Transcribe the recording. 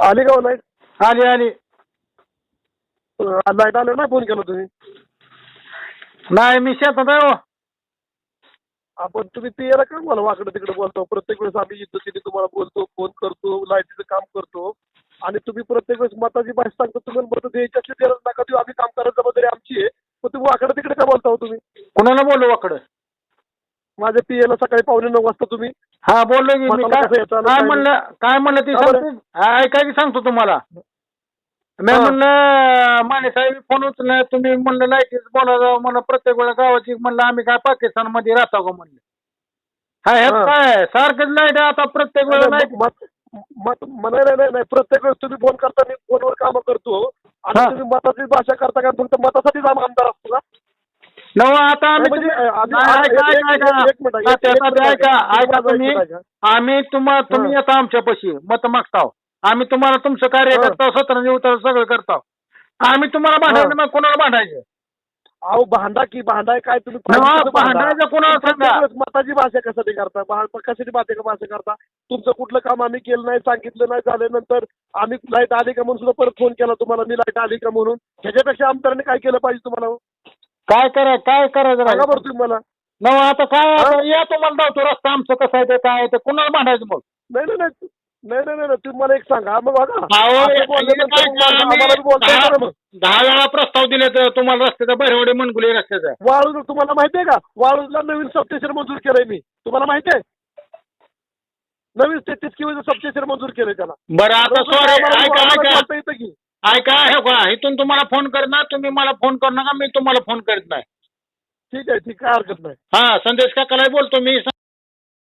आली का लाइट आली आली. लाइट आलं नाही फोन केला तुम्ही. नाही मी शेतात आहे हो. आपण तुम्ही ते याला का मला वाकडं तिकडे बोलतो? प्रत्येक वेळेस आम्ही तिथे तुम्हाला बोलतो फोन करतो लाईटीचं काम करतो. आणि तुम्ही प्रत्येक वेळेस मताची भाषा सांगतो तुम्ही मत द्यायची असली गरज नका देऊ. आम्ही काम करायची जबाबदारी आमची आहे. पण तुम्ही वाकडं तिकडे का बोलता हो तुम्ही? कुणाला बोललो वाकडं? माझ्या पीएला सकाळी पावणे नऊ वाजता तुम्ही. हा बोललो की मी. काय म्हणलं काय म्हणलं ते? सांगतो? हा, ऐका की सांगतो तुम्हाला. मी. म्हणलं माने साहेब फोन उचलला तुम्ही म्हणलं लाईटीच बोला म्हणलं प्रत्येक वेळा गावाची म्हणलं आम्ही काय पाकिस्तानमध्ये राहतो का म्हणलं? हा हा. काय? सारखंच लाइट आता प्रत्येक वेळा लाइट नाही नाही नाही प्रत्येक वेळेस तुम्ही फोन करता मी फोनवर कामं करतो. आणि. तुम्ही मताची भाषा करता का? फक्त मतासाठीच आम- आमदार असतो का नव आता आम्ही म्हणजे, तुम्ही- आम्ही- नाही, एक- ऐका एक- ऐका एक- एक मिनिट, ऐका एक- एक तात्या, मिनिट, ऐका एक ऐका मिनिट, तुम्ही एक मिनिट. आम्ही तुम्हा तुम्ही. येता आमच्यापाशी मत मागताव आम्ही तुम्हाला तुमचं कार्य हा. करताव सतरा उतर सगळं करताव आम्ही तुम्हाला भांडायचं मग कोणाला भांडायचं अहो भांडा की भांडाय काय तुम्ही नवा, पाहिजे तसं भांडा. भांडायचं कोणाला सांगा. मताची भाषा कशासाठी करता भा- कशाची भाषा भाषा करता तुमचं कुठलं काम आम्ही केलं नाही सांगितलं नाही झाल्यानंतर आम्ही लाइट आली का म्हणून सुद्धा परत फोन केला तुम्हाला मी लाइट आली का म्हणून ह्याच्यापेक्षा आमदारांनी काय केलं पाहिजे तुम्हाला हो? काय करा काय करायचं सांगा? बरं तुम्ही मला. नव आता काय? आता या तुम्हाला धावतो रस्ता आमचं कसं आहे ते काय आहे ते कुणाला भांडायचं मग? नाही नाही नाही. नाही नाही नाही तुम्ही मला एक सांगा. मग बघा. अहो, असं हे बोलल्यानंतर काय मग आम्ही आम्हाला बी बोलता येतं ना दहा मग. दहा वेळा प्रस्ताव दिले तर तुम्हाला रस्त्याचा बहिरवडे मनगुले रस्त्याचा वाळूज तुम्हाला माहिती आहे का? वाळूजला नवीन सबस्टेशन मंजूर केलंय मी. तुम्हाला माहिती आहे? नवीन तेहतीस किलो सबस्टेशन मंजूर केलंय त्याला. बरं आता सॉरी आम्हाला ऐका आम्हाला ऐका. बोलता येतं की. ऐका हे का इथून तुम्हाला फोन करणार तुम्ही मला फोन करू नका मी तुम्हाला फोन करीत नाही. ठीक आहे ठीक काय हरकत नाही. हा संदेश काकाला बोलतो मी.